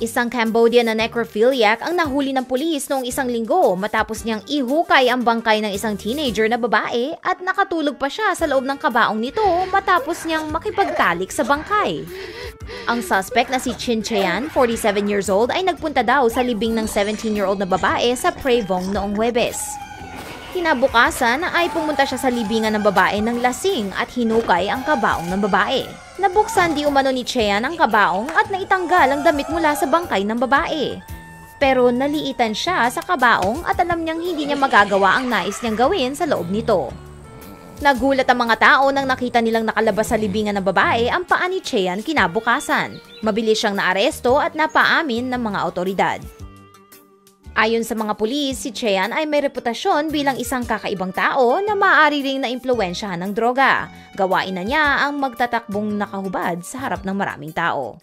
Isang Cambodian na necrophiliac ang nahuli ng pulis noong isang linggo matapos niyang ihukay ang bangkay ng isang teenager na babae at nakatulog pa siya sa loob ng kabaong nito matapos niyang makipagtalik sa bangkay. Ang suspect na si Chin Chean, 47 years old, ay nagpunta daw sa libing ng 17-year-old na babae sa Prey Vong noong Huwebes. Kinabukasan ay pumunta siya sa libingan ng babae ng lasing at hinukay ang kabaong ng babae. Nabuksan di umano ni Chean ang kabaong at naitanggal ang damit mula sa bangkay ng babae. Pero naliitan siya sa kabaong at alam niyang hindi niya magagawa ang nais niyang gawin sa loob nito. Nagulat ang mga tao nang nakita nilang nakalabas sa libingan ng babae ang paa ni Chean kinabukasan. Mabilis siyang naaresto at napaamin ng mga otoridad. Ayon sa mga pulis, si Chean ay may reputasyon bilang isang kakaibang tao na maaari ring naimpluwensyahan ng droga. Gawain na niya ang magtatakbong nakahubad sa harap ng maraming tao.